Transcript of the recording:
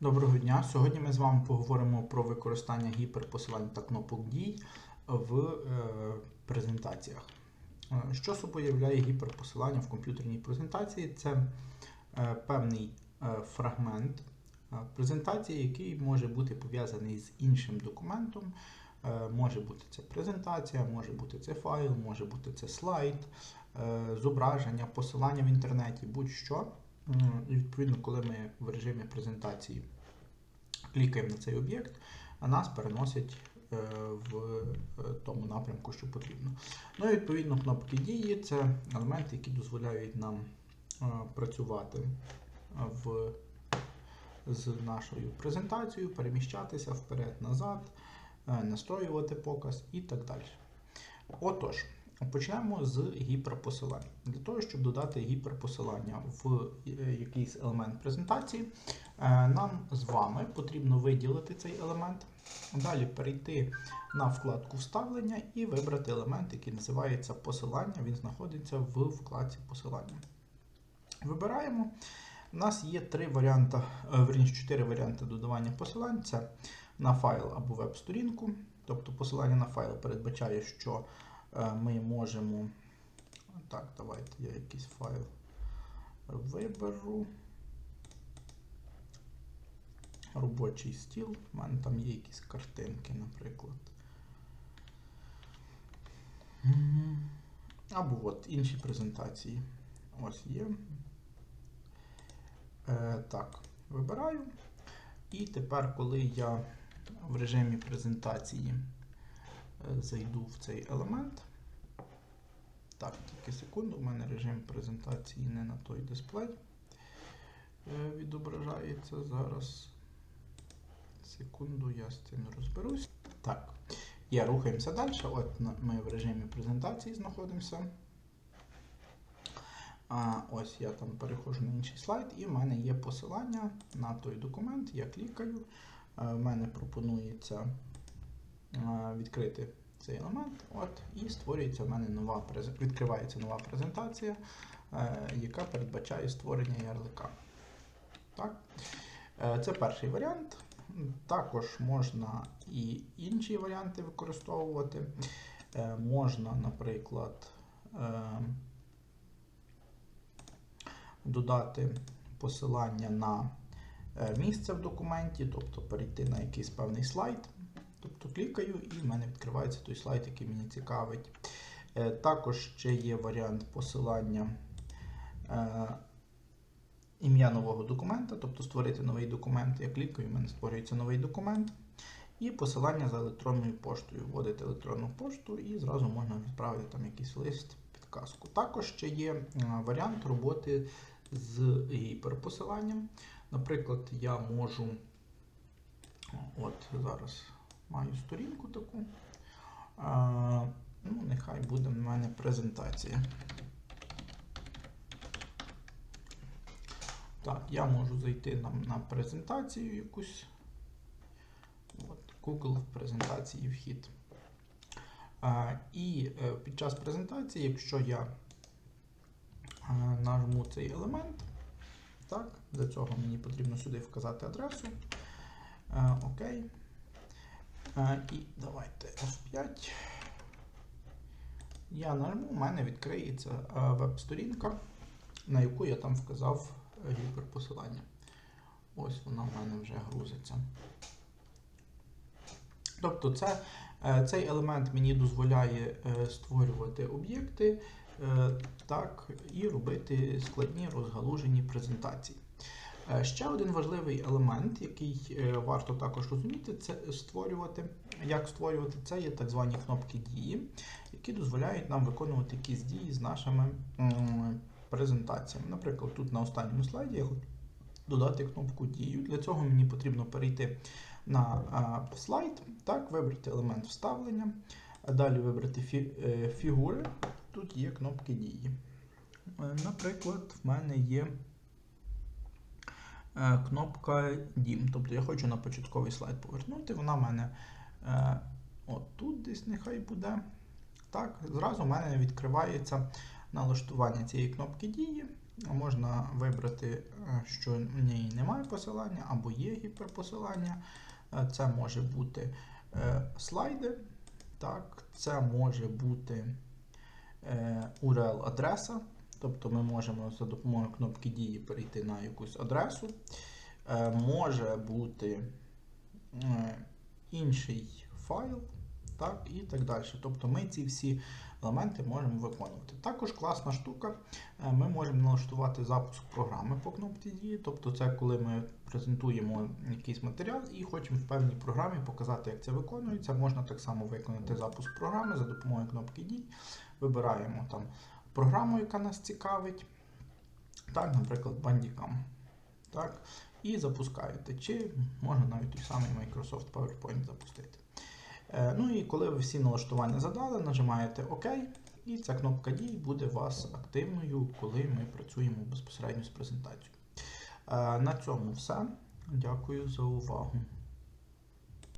Доброго дня! Сьогодні ми з вами поговоримо про використання гіперпосилань та кнопок дій в е, презентаціях. Е, Що собою являє гіперпосилання в комп'ютерній презентації? Це е, певний фрагмент презентації, який може бути пов'язаний з іншим документом. Може бути це презентація, може бути це файл, може бути це слайд, зображення, посилання в інтернеті, будь-що. І відповідно, коли ми в режимі презентації клікаємо на цей об'єкт, нас переносять е, в е, тому напрямку, що потрібно. Ну і відповідно кнопки дії це елементи, які дозволяють нам е, працювати в, з нашою презентацією, переміщатися вперед-назад, настроювати показ і так далі. Отож, Почнемо з гіперпосилань. Для того, щоб додати гіперпосилання в е, якийсь елемент презентації, е, нам з вами потрібно виділити цей елемент, далі перейти на вкладку Вставлення і вибрати елемент, який називається посилання. Він знаходиться в вкладці посилання. Вибираємо. У нас є три варіанти, е, верніше, чотири варіанти додавання посилань. Це на файл або веб-сторінку. Тобто посилання на файл передбачає, що ми можемо. Так, давайте я якийсь файл виберу. Робочий стіл. У мене там є якісь картинки, наприклад. Або от інші презентації. Ось є. Е, Так, вибираю. І тепер, коли я в режимі презентації зайду в цей елемент. Так, тільки секунду, у мене режим презентації не на той дисплей відображається. Зараз. Секунду, я з цим розберусь. Так, я рухаємося далі. От ми в режимі презентації знаходимося. А, Ось я там переходжу на інший слайд, і в мене є посилання на той документ. Я клікаю. В мене пропонується відкрити цей елемент, от, і створюється в мене нова відкривається нова презентація, е, яка передбачає створення ярлика. Так? Е, це перший варіант. Також можна і інші варіанти використовувати. Е, можна, наприклад, додати посилання на місце в документі, тобто перейти на якийсь певний слайд. Тобто клікаю і в мене відкривається той слайд, який мені цікавить. Е, також ще є варіант посилання е, ім'я нового документа, тобто створити новий документ. Я клікаю, в мене створюється новий документ. І посилання за електронною поштою. Вводити електронну пошту і зразу можна відправити там якийсь лист, підказку. Також ще є е, варіант роботи з гіперпосиланням. Наприклад, я можу. От зараз маю сторінку таку. А, ну, Нехай буде в мене презентація. Так, я можу зайти на, на презентацію якусь. От, Google в презентації вхід. А, І е, під час презентації, якщо я а, нажму цей елемент, так, для цього мені потрібно сюди вказати адресу. А, окей. І давайте F5. Я нажму, у мене відкриється веб-сторінка, на яку я там вказав е, гіперпосилання. Ось вона в мене вже грузиться. Тобто це, е, цей елемент мені дозволяє е, створювати об'єкти так, і робити складні розгалужені презентації. Е, ще один важливий елемент, який е, варто також розуміти, це створювати. Як створювати це є так звані кнопки дії, які дозволяють нам виконувати якісь дії з нашими презентаціями. Наприклад, тут на останньому слайді я хочу додати кнопку дію. Для цього мені потрібно перейти на слайд, так, вибрати елемент вставлення, далі вибрати е, фігури. Тут є кнопки дії. Наприклад, в мене є. Е, кнопка Дім. Тобто я хочу на початковий слайд повернути. Вона в мене е, отут десь нехай буде. Так, Зразу в мене відкривається налаштування цієї кнопки дії. можна вибрати, е, що в ній немає посилання або є гіперпосилання. Це може бути слайди, так, це може бути е, URL-адреса, тобто ми можемо за допомогою кнопки дії перейти на якусь адресу. Е, Може бути е, інший файл, так, і так далі. Тобто ми ці всі елементи можемо виконувати. Також класна штука, е, ми можемо налаштувати запуск програми по кнопці дії. Тобто, це коли ми презентуємо якийсь матеріал і хочемо в певній програмі показати, як це виконується. Можна так само виконати запуск програми за допомогою кнопки дій. Вибираємо там програму, яка нас цікавить. Так, наприклад, Bandicam. Так, і запускаєте. Чи можна навіть той самий Microsoft PowerPoint запустити. Е, Ну і коли ви всі налаштування задали, нажимаєте ОК, і ця кнопка дій буде у вас активною, коли ми працюємо безпосередньо з презентацією. Е, На цьому все. Дякую за увагу.